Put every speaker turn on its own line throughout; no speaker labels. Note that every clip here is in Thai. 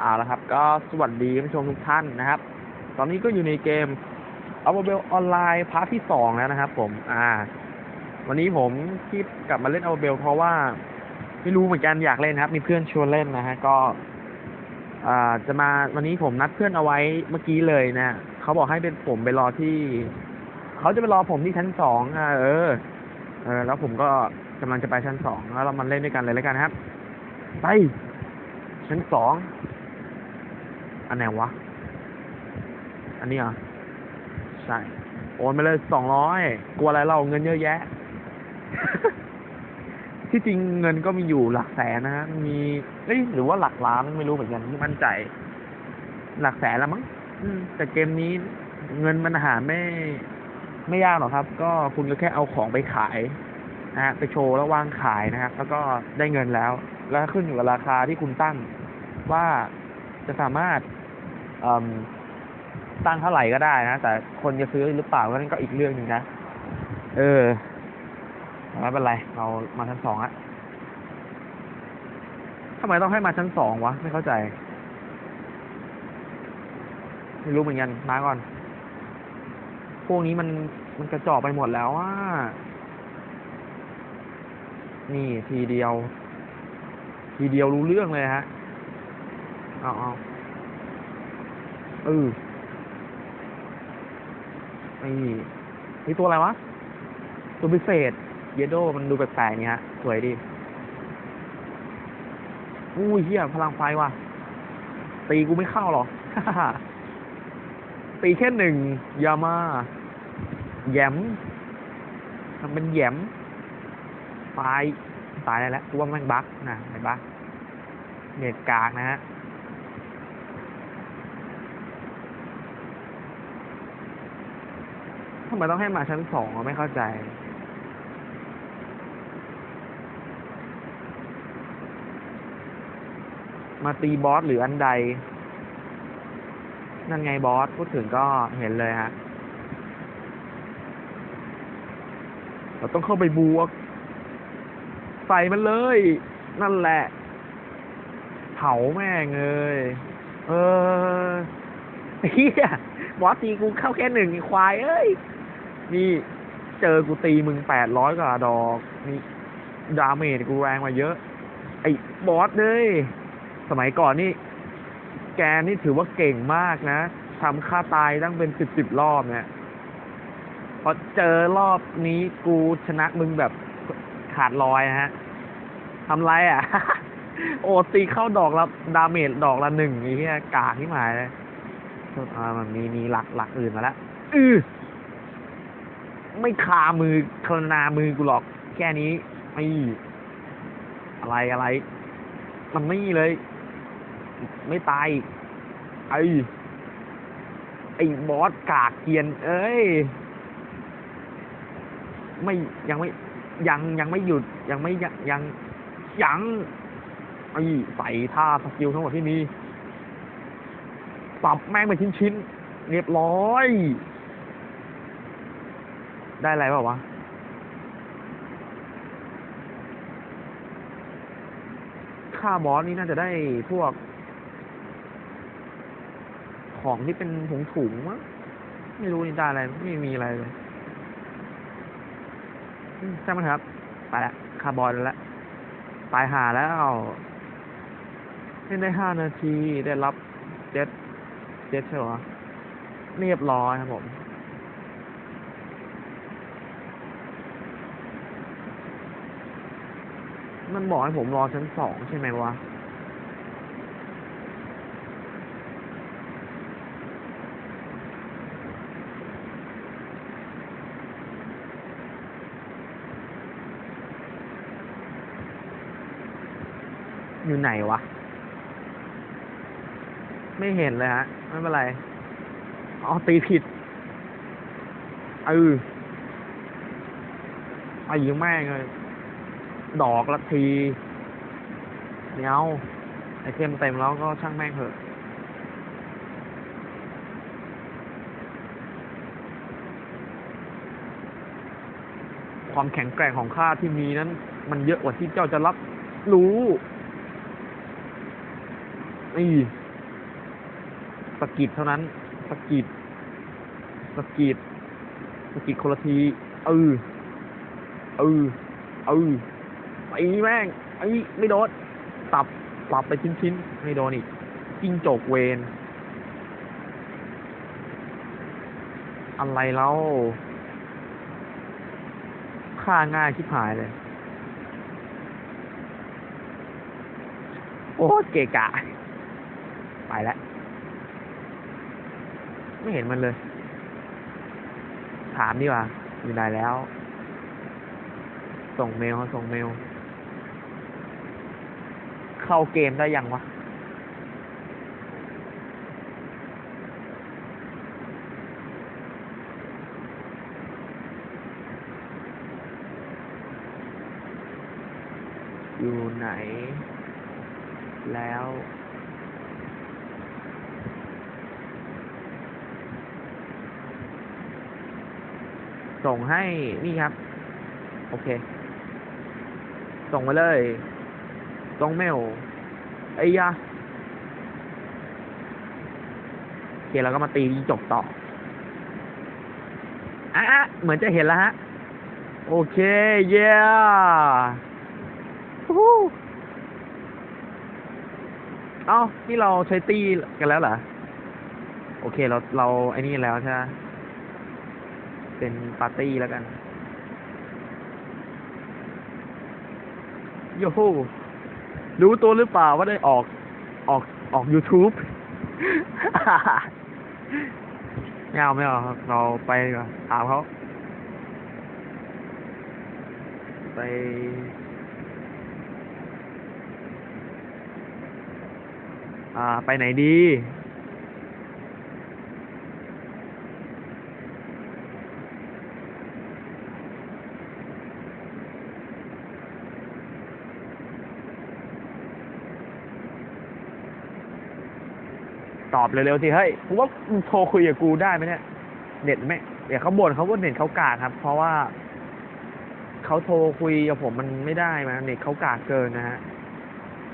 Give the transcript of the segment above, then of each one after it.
เอาละครับก็สวัสดีผู้ชมทุกท่านนะครับ ตอนนี้ก็อยู่ในเกม a อ a เบลออนไลน์พาร์ทที่สองแล้วนะครับ ผม อ่า วันนี้ผมคิดกลับมาเล่น a อ a เบลเพราะว่าไม่รู้เหมือนกันอยากเล่นนะครับ มีเพื่อนชวนเล่นนะฮะก็ อ่าจะมาวันนี้ผมนัดเพื่อนเอาไว้เมื่อกี้เลยนะเขาบอกให้เป็นผมไปรอที่เขาจะไปรอผมที่ชั้นสองอ่าเออ เออ แล้วผมก็กำลังจะไปชั้นสองแล้วเรามาเล่นด้วยกันเลยแล้วกันครับ ไปชั้นสอง อันไหนวะ อันนี้เหรอใช่ โอนไปเลยสองร้อยกลัวอะไรเราเงินเยอะแยะ ที่จริงเงินก็มีอยู่หลักแสนนะฮะมีเอ้ยหรือว่าหลักล้านไม่รู้เหมือนกันไม่มั่นใจ หลักแสนละมั้งอืมแต่เกมนี้เงินมันหาไม่ ไม่ยากหรอกครับ ก็คุณก็แค่เอาของไปขายนะฮะไปโชว์แล้ววางขายนะครับ แล้วก็ได้เงินแล้ว แล้วขึ้นอยู่กับราคาที่คุณตั้งว่าจะสามารถเอิ่ม ตั้งเท่าไหร่ก็ได้นะ แต่คนจะซื้อหรือเปล่าก็นั่นก็อีกเรื่องหนึ่งนะ เออไม่เป็นไร เรามาชั้นสองอะทำไมต้องให้มาชั้นสองวะ ไม่เข้าใจ ไม่รู้เหมือนกัน มาก่อน พวกนี้มันมันกระจอกไปหมดแล้วว่า นี่ทีเดียว ทีเดียวรู้เรื่องเลยฮะ เอาเอา เออนี่นี่ตัวอะไรวะ ตัวพิเศษ เยโดมันดูแปลกๆเนี่ยฮะ สวยดีอุ้ยเฮียพลังไฟว่ะ ตีกูไม่เข้าหรอกตีแค่หนึ่งยามาแยมทำเป็นแยมตาย ตายได้แล้วกูว่าแม่งบั๊กนะไอ้บั๊กเน็ตกากนะฮะ ทำไมต้องให้มาชั้นสองไม่เข้าใจมาตีบอสหรืออันใด นั่นไงบอส พูดถึงก็เห็นเลยฮะ เราต้องเข้าไปบวก ใส่มันเลย นั่นแหละ เผาแม่งเลย เออเฮียบอสตีกูเข้าแค่หนึ่งควายเอ้ย นี่เจอกูตีมึงแปดร้อยกว่าดอกนี่ดาเมจกูแรงมาเยอะ ไอ้บอสเลยสมัยก่อนนี่ แกนี่ถือว่าเก่งมากนะทำค่าตายตั้งเป็นสิบสิบรอบเนี่ยพอเจอรอบนี้กูชนะมึงแบบขาดลอยฮะทำไรอะ โอตีเข้าดอกละดาเมจดอกละหนึ่งไอ้เหี้ยกากที่หมายเลยอ่ามันมีมีหลักหลักอื่นมาแล้วอือ ไม่คามือคลนามือกูหรอก แค่นี้ไม่อะไรอะไร มันไม่เลย ไม่ตาย ไอ้ไอ้บอสกากเกียน เอ้ย ไม่ยังไม่ ยังยังไม่หยุด ยังไม่ยังยังยังไอ้ใส่ท่าสกิลทั้งหมดที่มีสับแม่งเป็นชิ้นชิ้นๆเรียบร้อย ได้อะไรเปล่าวะ ค่าบอสนี่น่าจะได้พวก ของที่เป็นถุงถุงๆมั้งไม่รู้นี่ได้อะไร ไม่มีอะไรเลยอืมช่างมันเถอะครับ ไปละคาร์บอนแล้วตายหาแล้วเล่นได้ห้านาทีได้รับเจ็ดเจ็ดใช่หรอเรียบร้อยครับผม มันบอกให้ผมรอชั้นสองใช่ไหมวะ อยู่ไหนวะ ไม่เห็นเลยฮะ ไม่เป็นไร อ๋อ ตีผิดเออไอ้ยิงแม่งเลย ดอกละทีเนี้ยวไอเทมเต็มแล้วก็ช่างแม่งเถอะความแข็งแกร่งของข้าที่มีนั้น มันเยอะกว่าที่เจ้าจะรับรู้นี่สะกิดเท่านั้นสะกิดสะกิดสะกิดคนละทีเออเออเออ ไอ้แม่งไอ้ไม่โดนตับปรับไปชิ้นๆไม่โดนอีกจิ้งจกเวนอะไรแล้วฆ่าง่ายชิบหายเลย โอ้เกะกะ ไปแล้ว ไม่เห็นมันเลย ถามดีกว่า อยู่ไหนแล้ว ส่งเมลส่งเมล เข้าเกมได้ยังวะ อยู่ไหน แล้วส่งให้นี่ครับ โอเค ส่งมาเลย ส่งเมลไอ้ยะโอเคเราก็มาตีจบต่ออะเหมือนจะเห็นแล้วฮะ โอเค เย้เอ้านี่เราใช้ตีกันแล้วเหรอ โอเคเราเราไอ้นี่แล้วใช่ไหมเป็นปาร์ตี้แล้วกัน โยโฮ รู้ตัวหรือเปล่าว่าได้ออกออกออก YouTube ไม่เอาไม่เอาครับ เราไปดีกว่าถามเขาไปอ่าไปไหนดี เร็วๆสิเฮ้ยกูว่ามึงโทรคุยกับกูได้ไหมเนี่ยเน็ตไม่เดี๋ยวเขาบ่นเขาว่าเน็ตเขากากครับ เพราะว่าเขาโทรคุยกับผมมันไม่ได้มาเน็ตเขากากเกินนะฮะ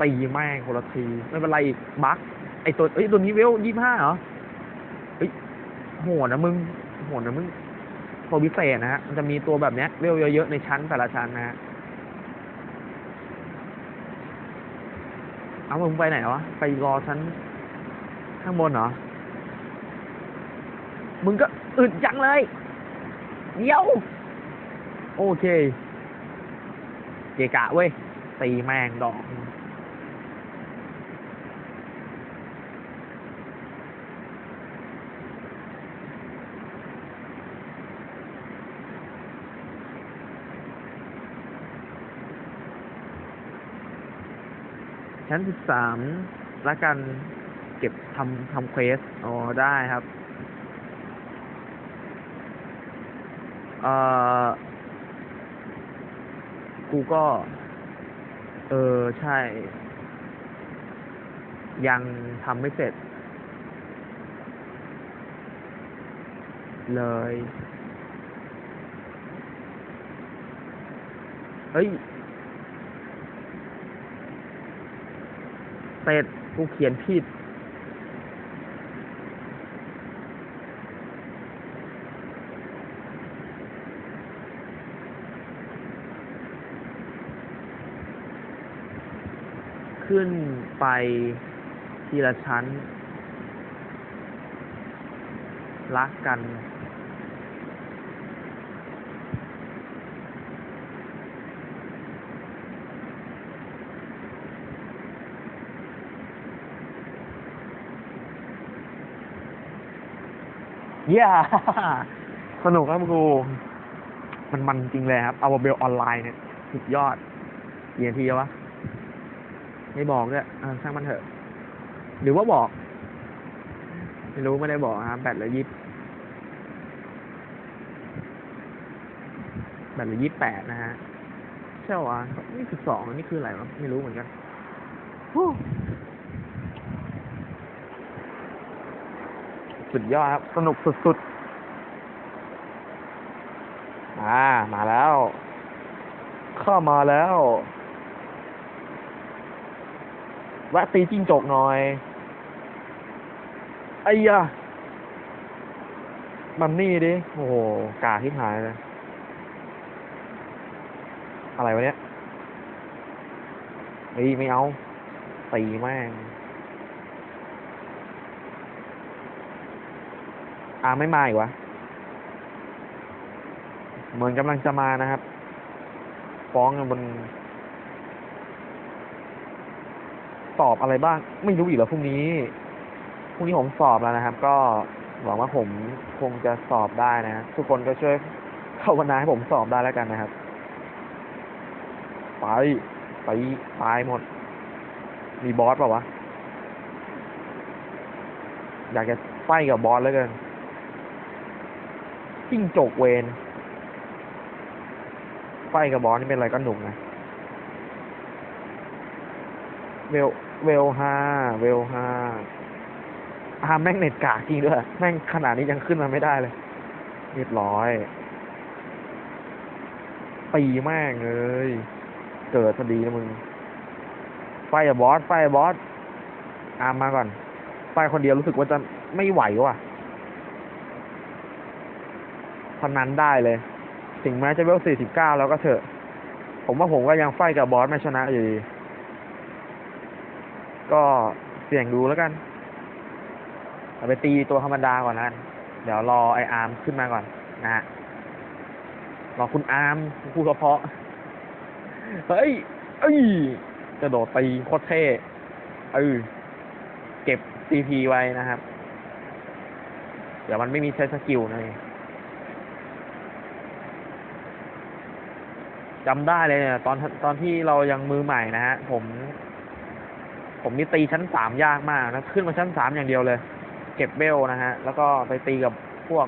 ตีแม่งคนละทีไม่เป็นไรอีกบั๊กไอตัวเอ้ยตัวนี้เวลยี่ห้าเหรอเฮ้ยโหดนะมึงโหดนะมึงตัวพิเศษนะฮะมันจะมีตัวแบบเนี้ยเวลเยอะๆในชั้นแต่ละชั้นนะฮะเอามึงไปไหนวะ ไปรอชั้น ข้างบนเหรอ มึงก็อึดจังเลย เดี๋ยว โอเค เกะกะเว้ย ตีแมงดอกชั้นสิบสามละกัน เก็บทำทำเควสอ๋อได้ครับ เอ่อ กูก็ เออ ใช่ ยังทำไม่เสร็จ เลย เฮ้ยเป็ดกูเขียนผิด ขึ้นไปทีละชั้น รักกัน เย้ สนุกครับครู มันมันจริงเลยครับ เอาเบลออนไลน์เนี่ย สุดยอดกี่นทีวะ ไม่บอกด้วยอ่าช่างมันเถอะ หรือว่าบอก ไม่รู้ไม่ได้บอกนะครับแบตเหลือยี่สิบแบตเหลือยี่สิบแปดนะฮะใช่หรอวะนี่สิบสองนี่คืออะไรวะไม่รู้เหมือนกันสุดยอดครับ สนุกสุดๆ อ่า มาแล้ว เข้ามาแล้ว แวะตีจิ้งจกหน่อยไอ้ยะมันนี่ดิ โอ้โห กาที่หายเลย อะไรวะเนี้ยเฮ้ยไม่เอา ตีแม่ง อ่าไม่มาอีกวะ เหมือนกำลังจะมานะครับ ฟ้องกันบน สอบอะไรบ้าง ไม่รู้อีกเหรอพรุ่งนี้พรุ่งนี้ผมสอบแล้วนะครับ ก็หวังว่าผมคงจะสอบได้นะทุกคนก็ช่วยภาวนาให้ผมสอบได้แล้วกันนะครับ ไปไปตายหมด มีบอสเปล่าวะ อยากจะไฟกับบอสแล้วกันจิ้งจกเวนไฟกับบอสนี่เป็นอะไรก็หนุกนะเวล เวลห้าเวลห้าอาแม่งเน็ตกากจริงด้วย แม่งขนาดนี้ยังขึ้นมาไม่ได้เลย เรียบร้อยปีแม่งเลย เกิดพอดีนะมึง ไฟบอส ไฟบอส อามมาก่อน ไฟคนเดียวรู้สึกว่าจะไม่ไหวว่ะพนันได้เลย ถึงแม้จะเวลสี่สิบเก้าแล้วก็เถอะ ผมว่าผมก็ยังไฟกับบอสไม่ชนะอยู่ดี ก็เสี่ยงดูแล้วกัน เอาไปตีตัวธรรมดาก่อนนะเดี๋ยวรอไออาร์มขึ้นมาก่อนนะฮะ รอคุณอาร์มพูดเพาะ เฮ้ย เอ้ยกระโดดตีโคตรเท่เออเก็บซีพีไว้นะครับ เดี๋ยวมันไม่มีใช้สกิลนะจำได้เลยเนี่ยตอนตอนที่เรายังมือใหม่นะฮะผม ผมนี่ตีชั้นสามยากมากนะ ขึ้นมาชั้นสามอย่างเดียวเลย เก็บเบลนะฮะ แล้วก็ไปตีกับพวก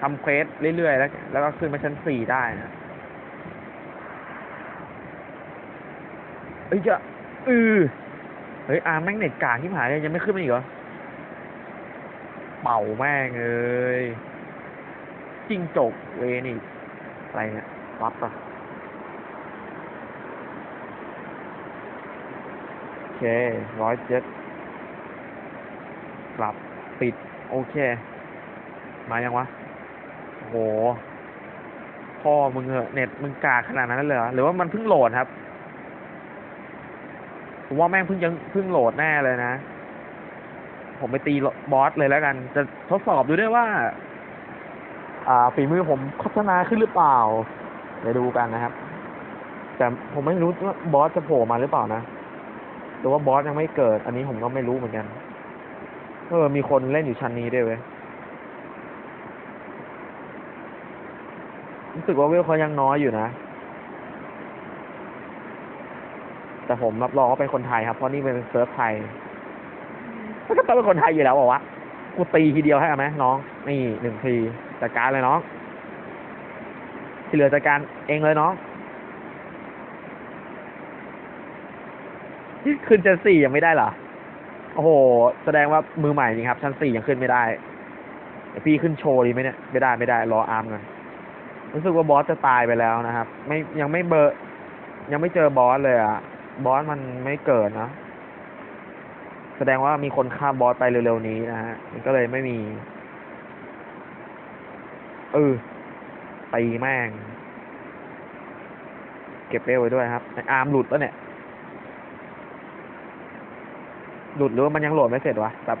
ทำเควสเรื่อยๆแล้ว แล้วก็ขึ้นมาชั้นสี่ได้นะเอ้ยจะอือเฮ้ยอาร์มแม่งเน็ตกากที่หายเลยยังไม่ขึ้นมาอีกเหรอเป่าแม่งเอ้ยจิ้งจกเวนี่อะไรเนี่ยปั๊บอะโอ เคร้อยเจ็ดกลับปิด โอเค มายังวะ โห พ่อมึงเหอะเน็ตมึงกากขนาดนั้นเลยเหรอหรือว่ามันเพิ่งโหลดครับ ผมว่าแม่งเพิ่งยังเพิ่งโหลดแน่เลยนะ ผมไปตีบอสเลยแล้วกัน จะทดสอบดูด้วยว่า อ่า ฝีมือผมพัฒนาขึ้นหรือเปล่าเดี๋ยวดูกันนะครับ แต่ผมไม่รู้ว่าบอสจะโผล่มาหรือเปล่านะ หรือว่าบอสยังไม่เกิด อันนี้ผมก็ไม่รู้เหมือนกัน เออ มีคนเล่นอยู่ชั้นนี้ด้วยเว้ยรู้สึกว่าเวลเขายังน้อยอยู่นะ แต่ผมรับรองว่าเป็นคนไทยครับ เพราะนี่เป็นเซิร์ฟไทยก็ต้องเป็นคนไทยอยู่แล้วบอกว่ากูตีทีเดียวให้อาไหมน้อง นี่หนึ่งทีจัดการเลยน้อง ที่เหลือจัดการเองเลยน้อง ขึ้นชั้นสี่ยังไม่ได้เหรอ โอ้โห แสดงว่ามือใหม่จริงครับ ชั้นสี่ยังขึ้นไม่ได้เดี๋ยวพี่ขึ้นโชว์ดีไหมเนี่ย ไม่ได้ไม่ได้ รออาร์มก่อนรู้สึกว่าบอสจะตายไปแล้วนะครับ ไม่ยังไม่เบอร์ยังไม่เจอบอสเลยอะบอสมันไม่เกิดนะแสดงว่ามีคนฆ่าบอสไปเร็วๆนี้นะฮะมันก็เลยไม่มีเออตีแม่ง เก็บเร็วไว้ด้วยครับอาร์มหลุดแล้วเนี่ย หลุดหรือว่ามันยังโหลดไม่เสร็จวะแบบ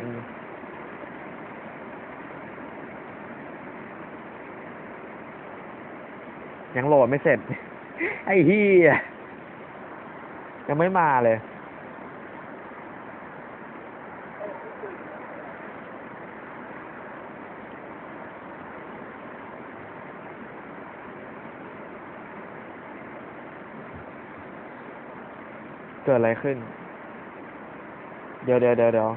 ยังโหลดไม่เสร็จ ไอ้เฮียยังไม่มาเลย เกิดอะไรขึ้น เดี๋ยวเดี๋ยวเดี๋ยวเดี๋ยว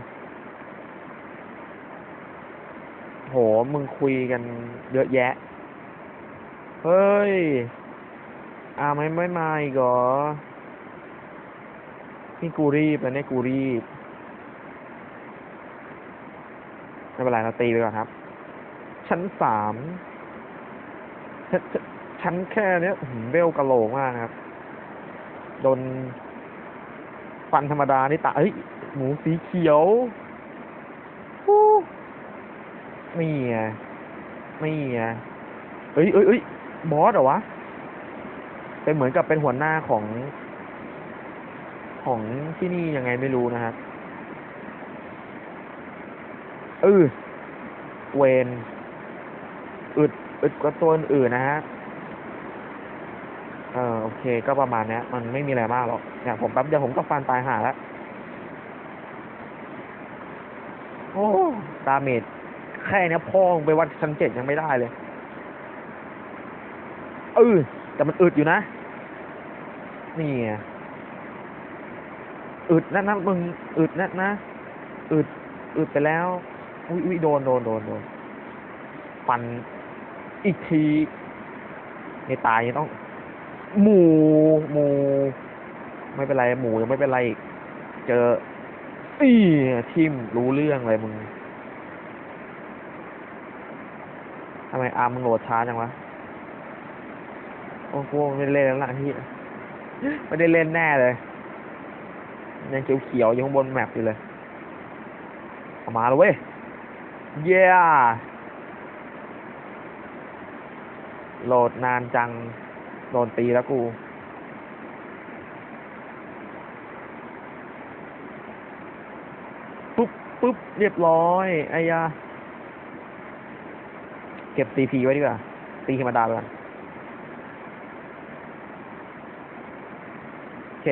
โห มึงคุยกันเยอะแยะ เฮ้ยอาไม่ไม่มาอีกเหรอ นี่กูรีบแล้วเนี่ยกูรีบ ไม่เป็นไรเราตีไปก่อนครับ ชั้นสามชั้นชั้นแค่เนี้ยอื้อหือเวลกระโหลกมากนะครับ โดนฟันธรรมดานี่ตาเฮ้ย หมูสีเขียวฮู้นี่ไงนี่ไงเอ้ยเอ้ยเอ้ยบอสเหรอวะ เป็นเหมือนกับเป็นหัวหน้าของ ของที่นี่ยังไงไม่รู้นะครับเออเวนอึดอึดกว่าตัวอื่นๆนะฮะ เออโอเค ก็ประมาณเนี้ยมันไม่มีอะไรมากหรอกเนี่ยผมแป๊บเดียวผมก็ฟันตายหาแล้ว โอ้ ดาเมจแค่เนี้ยพ่องไปวัดชั้นเจ็ดยังไม่ได้เลยเออแต่มันอึดอยู่นะ นี่อึดนะนะมึงอึดนะนะอึดอึดไปแล้ว อุ้ยอุ้ยโดนโดนโดนโดนฟันอีกทีในตายยังต้อง หมูหมู ไม่เป็นไร หมูยังไม่เป็นไรอีก เจออีทิมรู้เรื่องเลยมึงทำไมอาร์มมึงโหลดช้าจังวะ โอ้โหไม่ได้เล่นแล้วล่ะพี่ไม่ได้เล่นแน่เลยยังเขียวๆอยู่ข้างบนแมปอยู่เลยเอามาแล้วเว้ย เย้โหลดนานจังโดนตีแล้วกูปุ๊บปุ๊บเรียบร้อยไอ้ยา เก็บตีพีไว้ดีกว่าตีธรรมดาไปก่อนโอเค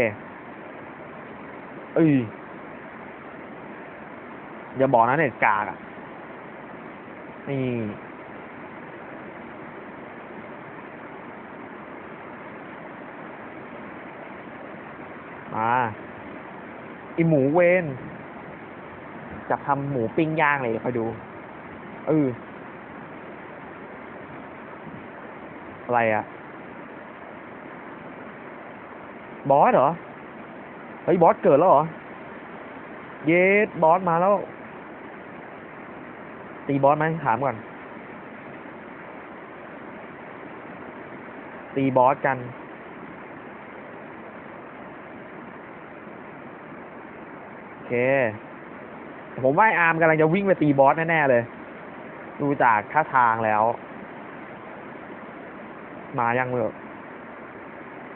เอ้ยอย่าบอกนะเน็ตกากอะ นี่มาอีหมูเวนจะทำหมูปิ้งย่างเลยคอยดู เออ อะไรอะบอสเหรอ เฮ้ยบอสเกิดแล้วเหรอ เยสบอสมาแล้ว ตีบอสไหมถามก่อน ตีบอสกัน โอเค ผมว่าอาร์มกำลังจะวิ่งไปตีบอสแน่ ๆ เลย ดูจากท่าทางแล้ว มายังเลย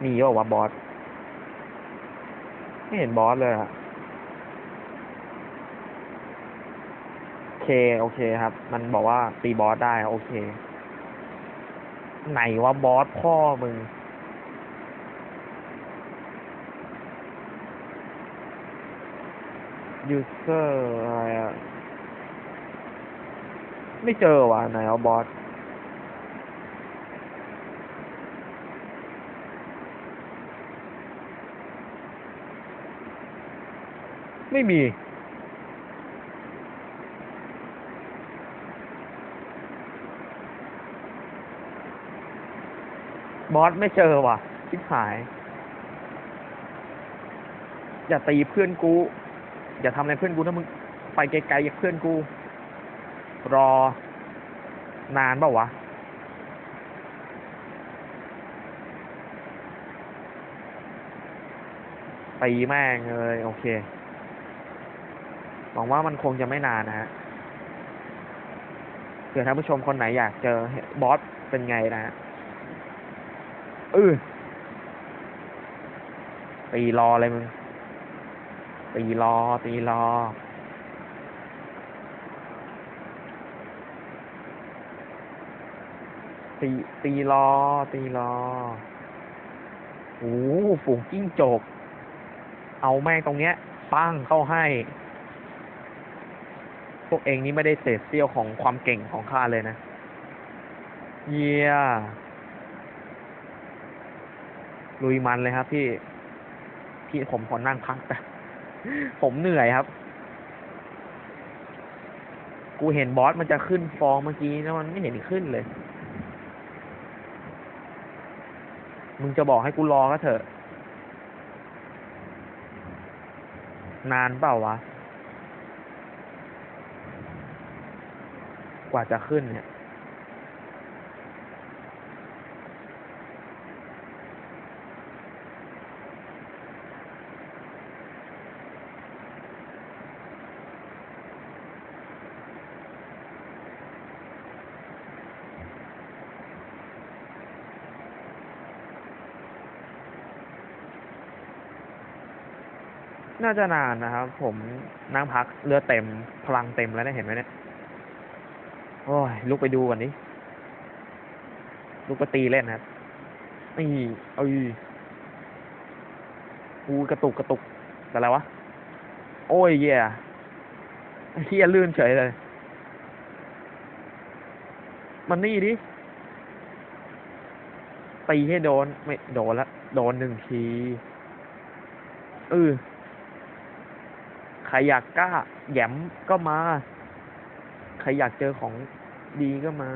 มีเปล่าวะบอส ไม่เห็นบอสเลยอะโอเค โอเคครับ มันบอกว่าตีบอสได้ โอเค ไหนว่าบอสพ่อมึงยูเซอร์อะไรอะไม่เจอว่ะไหนเอาบอส ไม่มี บอสไม่เจอว่ะชิบหาย อย่าตีเพื่อนกู อย่าทำอะไรเพื่อนกูถ้ามึงไปไกลๆจาเพื่อนกู รอนานเปล่าวะตีแม่งเลย โอเค วังว่ามันคงจะไม่นานนะฮะเผื่อท่านผู้ชมคนไหนอยากเจอบอสเป็นไงนะฮะเออตีรอเลยมึงตีรอ ตีรอ ตีตีรอ ตีรอโอ้โหฝูงจิ้งจก เอาแม่งตรงเนี้ย ปั้งเข้าให้ พวกเองนี่ไม่ได้เศษเสี้ยวของความเก่งของข้าเลยนะ เยี่ยลุยมันเลยครับพี่ พี่ผมขอนั่งพักแต่ผมเหนื่อยครับ กูเห็นบอสมันจะขึ้นฟองเมื่อกี้แล้วมันไม่เห็นขึ้นเลย มึงจะบอกให้กูรอก็เถอะ นานเปล่าวะ กว่าจะขึ้นเนี่ยน่าจะนานนะครับ ผมนั่งพักเรือเต็มพลังเต็มแล้วเนี่เห็นไหมเนี่ย อ้ยลุกไปดูก่อนนี้ลุกไปตีเล่นนะครับนี่เอ้ยอูกระตุกกระตุกอะไรวะ โอ้ยเหี้ยเฮียลื่นเฉยเลย มันนี่ดิตีให้โดน ไม่โดนละ โดนหนึ่งทีเออใครอยากกล้าแหยมก็มา ใครอยากเจอของ ดีก็มา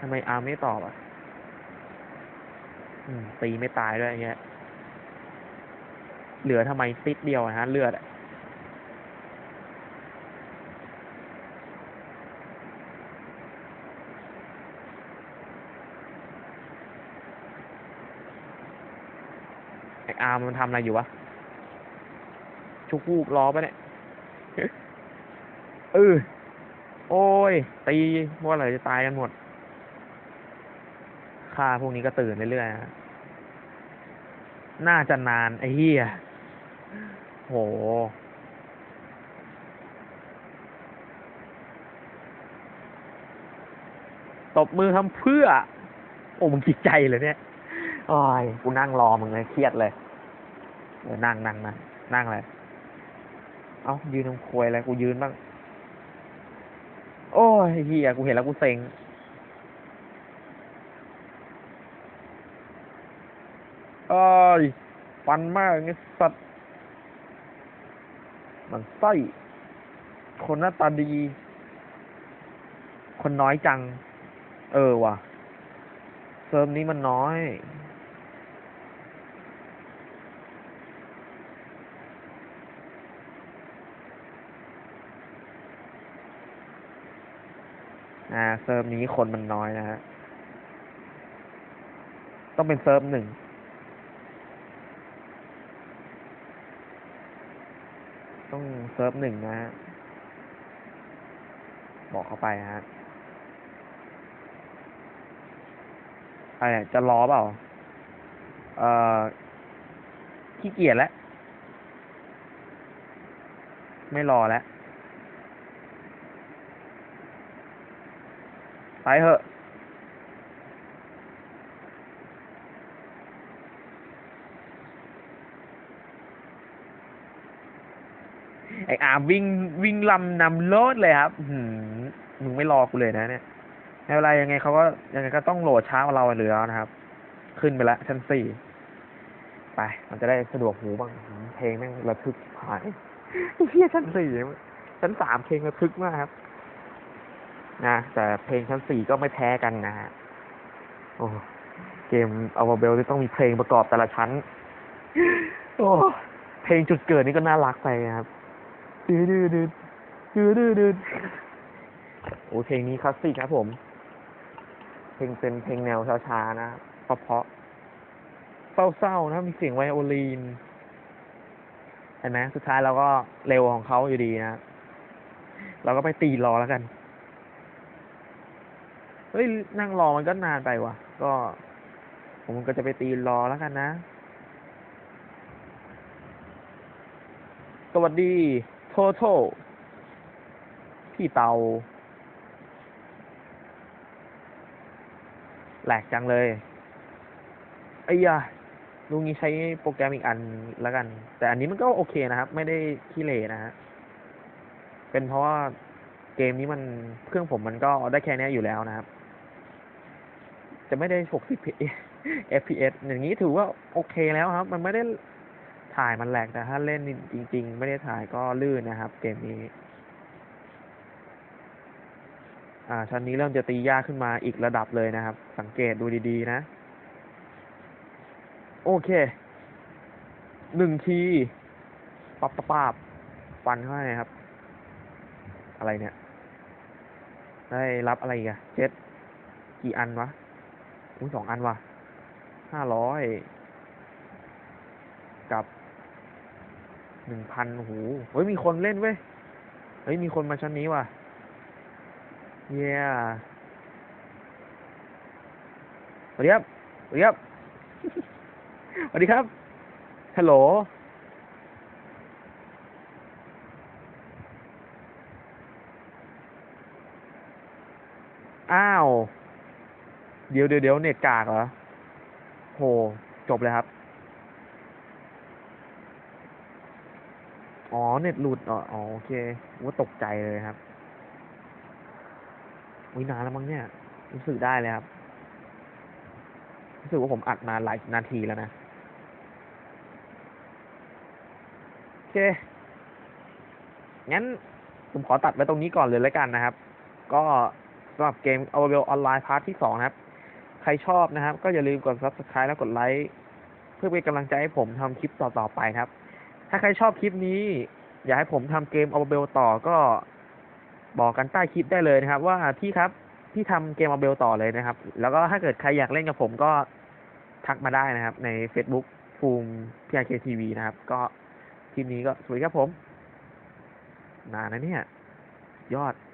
ทำไมอาร์ไม่ตอบอะอตีไม่ตายด้วยอย่างเงี้ย เหลือทำไมติดเดียวอะฮะ เลือดไออาร์มันทำอะไรอยู่วะ ชุกวูกล้อปะเนี่ย เออ โอ้ย ตีว่าอะไรจะตายกันหมดค่าพวกนี้ก็ตื่นเรื่อยๆน่าจะนาน ไอ้เหี้ยโห ตบมือทำเพื่อ โอ้มึงจิตใจเลยเนี่ยโอ้ยกูนั่งรอมึงเลยเครียดเลยเออนั่งนั่งนั่งนั่งเลย เอ้ายืนตรงควยอะไรกูยืนบ้าง โอ้ยเฮียกูเห็นแล้วกูเซ็งเอ้ยฟันมากไงสัตว์มันไส้คนหน้าตาดี คนน้อยจัง เออว่ะเซิร์ฟนี้มันน้อย อ่าเซิร์ฟนี้คนมันน้อยนะฮะ ต้องเป็นเซิร์ฟหนึ่งต้องเซิร์ฟหนึ่งนะฮะ บอกเข้าไปฮะอะไรจะรอเปล่า เอ่อ ขี้เกียจแล้ว ไม่รอแล้ว ไปเถอะไออาวิ่งวิ่งลำนำโลดเลยครับมึงไม่รอกูเลยนะ เนี่ยไม่เป็นไรยังไงเขาก็ยังไงก็ต้องโหลดช้ากว่าเราเหลือนะครับ ขึ้นไปแล้วชั้นสี่ไป มันจะได้สะดวกหูบ้างเพลงแม่งระทึกหายเฮียชั้นสี่ชั้นสามเพลงระทึกมากครับ นะแต่เพลงชั้นสี่ก็ไม่แพ้กันนะฮะโอ้เกมอัลเบลที่ต้องมีเพลงประกอบแต่ละชั้น โอ้เพลงจุดเกิดนี่ก็น่ารักไปนะครับดืดดืดดืดดืดดืดดืดโอ้เพลงนี้คลาสสิกครับผม เพลงเป็นเพลงแนวช้าๆนะเพราะเพราะเศร้าๆนะมีเสียงไวโอลินเห็นไหมสุดท้ายเราก็เร็วของเขาอยู่ดีนะเราก็ไปตีรอแล้วกัน เฮ้ยนั่งรอมันก็นานไปว่ะ ก็ ผมก็จะไปตีรอแล้วกันนะ สวัสดี โทโทพี่เตาแหลกจังเลยไอ้ยาลุงนี้ใช้โปรแกรมอีกอันแล้วกัน แต่อันนี้มันก็โอเคนะครับ ไม่ได้ขี้เหร่นะฮะ เป็นเพราะว่าเกมนี้มันเครื่องผมมันก็ได้แค่นี้อยู่แล้วนะครับ จะไม่ได้ 60 fps อย่างนี้ถือว่าโอเคแล้วครับ มันไม่ได้ถ่ายมันแหลกแต่ถ้าเล่นจริง ๆ ไม่ได้ถ่ายก็ลื่นนะครับ เกมนี้ อ่าชั้นนี้เริ่มจะตียากขึ้นมาอีกระดับเลยนะครับ สังเกตดูดีๆนะ โอเค หนึ่งทีปับปับปับฟันเข้าไปครับ อะไรเนี่ย ได้รับอะไรอีกอะเจ็ดกี่อันวะ อุ้ยสองอันวะห้าร้อยกับหนึ่งพันหูเฮ้ยมีคนเล่นเว้ย เฮ้ยมีคนมาชั้นนี้ว่ะ เย้สวัสดีครับสวัสดีครับสวัสดีครับฮัลโหล อ้าว เดี๋ยวเดี๋ยวเดี๋ยวเน็ตกากเหรอโหจบเลยครับ อ๋อ เน็ตหลุดอ๋ออ๋อโอเคว่าตกใจเลยครับวินานแล้วมั้งเนี่ย รู้สึกได้เลยครับ รู้สึกว่าผมอัดมาหลายนาทีแล้วนะ โอเค งั้นผมขอตัดไว้ตรงนี้ก่อนเลยแล้วกันนะครับ ก็สำหรับเกม a v a l Online Part ที่สองนะครับ ใครชอบนะครับ ก็อย่าลืมกด Subscribe แล้วกดไลค์เพื่อเป็นกำลังใจให้ผมทำคลิปต่อๆไปครับ ถ้าใครชอบคลิปนี้ อยากให้ผมทำเกม a v a l ต่อก็บอกกันใต้คลิปได้เลยนะครับ ว่าพี่ครับพี่ทำเกม a v a l ต่อเลยนะครับ แล้วก็ถ้าเกิดใครอยากเล่นกับผมก็ทักมาได้นะครับ ใน Facebook ฟูม PRK TV นะครับ ก็คลิปนี้ก็สวัสดีครับผม นานนะเนี่ย ยอด